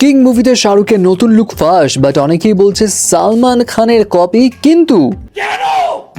King মুভিতে শাহরুখের নতুন লুক ফাঁস বাট অনেকেই বলছে সালমান খানের কপি কিন্তু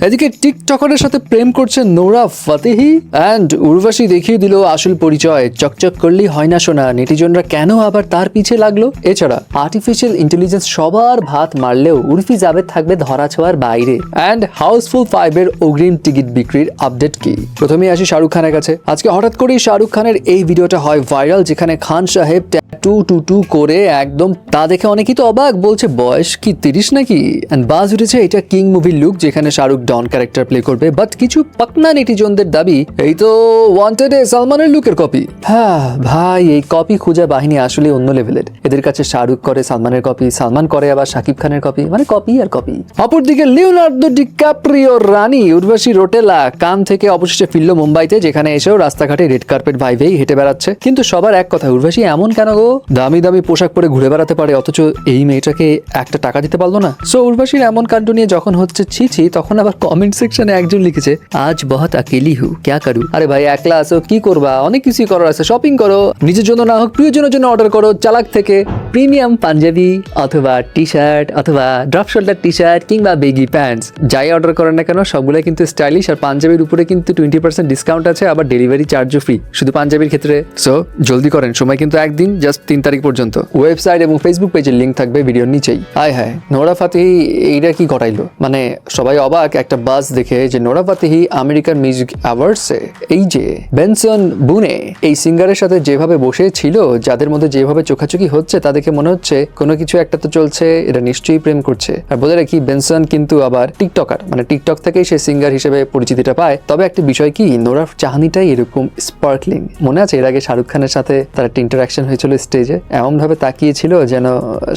এদিকে টিকটকারের সাথে প্রেম করছে নোরা ফাতেহি অ্যান্ড উর্বাসী দেখিয়ে দিল আসল পরিচয়। চকচক করলেই হয় না শোনা নেটিজনরা কেন আবার তার পিছে লাগল? এছাড়া আর্টিফিশিয়াল ইন্টেলিজেন্স সবার ভাত মারলেও উর্ফি জাবেদ থাকবে ধরা ছোঁয়ার বাইরে। অ্যান্ড হাউসফুল ফাইভের অগ্রিম টিকিট বিক্রির আপডেট কি? প্রথমে আসি শাহরুখ খানের কাছে। আজকে হঠাৎ করেই শাহরুখ খানের এই ভিডিওটা হয় ভাইরাল যেখানে খান সাহেব টু টু টু করে একদম তা দেখে অনেকেই তো অবাক, বলছে, বয়স কি তিরিশ নাকি? অ্যান্ড বাজ উঠেছে এটা কিং মুভির লুক যেখানে শাহরুখ ডন ক্যারেক্টার প্লে করবে। বাট কিছু পাকনা নেটিজনদের দাবি, এই তো ওয়ান্টেড সালমানের লুকের কপি হ্যাঁ ভাই, এই কপি খোঁজা বাহিনী আসলে অন্য লেভেলের এদের কাছে শাহরুখ করে সালমানের কপি সালমান করে আবার শাকিব খানের কপি মানে কপি আর কপি অপরদিকে লিওনার্দো ডিক্যাপ্রিও রানী উর্বশী রোটেলা কান থেকে অবশেষে ফিরল মুম্বাইতে, যেখানে এসেও রাস্তাঘাটে রেড কার্পেট ভাইভেই হেঁটে বেড়াচ্ছে। কিন্তু সবার এক কথা, উর্বশী এমন কেন গো? দামি দামি পোশাক পরে ঘুরে বেড়াতে পারে, অথচ এই মেয়েটাকে একটা টাকা দিতে পারল না। সো উর্বশীর এমন কাণ্ড নিয়ে যখন হচ্ছে ছিছি তখন আবার কমেন্ট সেকশনে একজন লিখেছে, আজ বহত আকেলি হু, ক্যা করু? আরে ভাই একলা আসো কি করবা? অনেক কিছুই করার আছে শপিং করো, নিজের জন্য না হোক, প্রিয়জনের জন্য অর্ডার করো, চালাক থেকে। প্রিমিয়াম পাঞ্জাবি অথবা টি শার্ট অথবা ড্রপ শোল্ডার টি শার্ট কিংবা বেগি প্যান্টস, যাই অর্ডার করেন না কেন সবগুলো কিন্তু স্টাইলিশ আর পাঞ্জাবির উপরে কিন্তু টোয়েন্টি পার্সেন্ট ডিসকাউন্ট আছে, আবার ডেলিভারি চার্জও ফ্রি শুধু পাঞ্জাবির ক্ষেত্রে। সো জলদি করেন, সময় কিন্তু একদিন জাস্ট তিন তারিখ পর্যন্ত। ওয়েবসাইট এবং ফেসবুক পেজের লিঙ্ক থাকবে ভিডিওর নিচেই। হায় হায়, নোরা ফাতেহি এইটা কি ঘটাইলো? মানে সবাই অবাক, একটা বাস দেখে যে নোরা ফাতেহি আমেরিকান মিউজিক অ্যাওয়ার্ডসে এই যে বেনসন বুনে এই সিঙ্গারের সাথে যেভাবে বসে ছিল, যাদের মধ্যে যেভাবে চোখাচোখি হচ্ছে তা দেখে মনে হচ্ছে কোনো কিছু একটা তো চলছে, এটা নিশ্চয়ই প্রেম করছে। আর বলে রাখি বেনসন কিন্তু আবার টিকটকার মানে টিকটক থেকেই সে সিঙ্গার হিসেবে পরিচিতিটা পায়। তবে একটা বিষয় কি নোরার চাহনিটাই এরকম স্পার্কলিং মনে আছে এর আগে শাহরুখ খানের সাথে তার একটা ইন্টারাকশন হয়েছিল স্টেজে এমন ভাবে তাকিয়েছিল যেন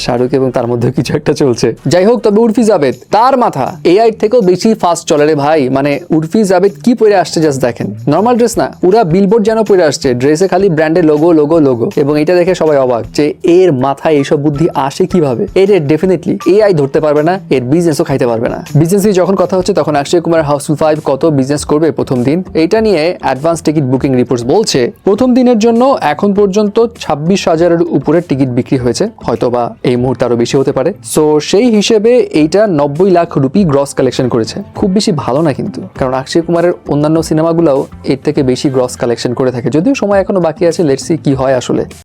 শাহরুখ এবং তার মধ্যে কিছু একটা চলছে। যাই হোক, তবে উর্ফি জাবেদ তার মাথা। এআই থেকেও বেশি ফাস্ট চলে রে ভাই। মানে উর্ফি জাবেদ কি পরে আসছে জাস্ট দেখেন। নর্মাল ড্রেস না, পুরা বিলবোর্ড যেন পরে আসছে। ড্রেসে খালি ব্র্যান্ডের লোগো লোগো লোগো এবং এটা দেখে সবাই অবাক যে এর মাথায় এইসব বুদ্ধি আসে কীভাবে? এর ডেফিনেটলি এআই ধরতে পারবে না, এর বিজনেসও খাইতে পারবে না। বিজনেস নিয়ে যখন কথা হচ্ছে, তখন অক্ষয় কুমার হাউসফুল ফাইভ কত বিজনেস করবে প্রথম দিন? এটা নিয়ে অ্যাডভান্স টিকিট বুকিং রিপোর্টস বলছে, প্রথম দিনের জন্য এখন পর্যন্ত ছাব্বিশ হাজারের উপরে টিকিট বিক্রি হয়েছে। হয়তোবা এই মুহূর্তে আরও বেশি হতে পারে। সো সেই হিসেবে এইটা নব্বই লাখ রুপি গ্রস কালেকশন করেছে। খুব বেশি ভালো না কিন্তু। কারণ অক্ষয় কুমারের অন্যান্য সিনেমাগুলোও এর থেকে বেশি গ্রস কালেকশন করে থাকে। যদিও সময় এখনও বাকি আছে লেটসি কি হয় আসলে।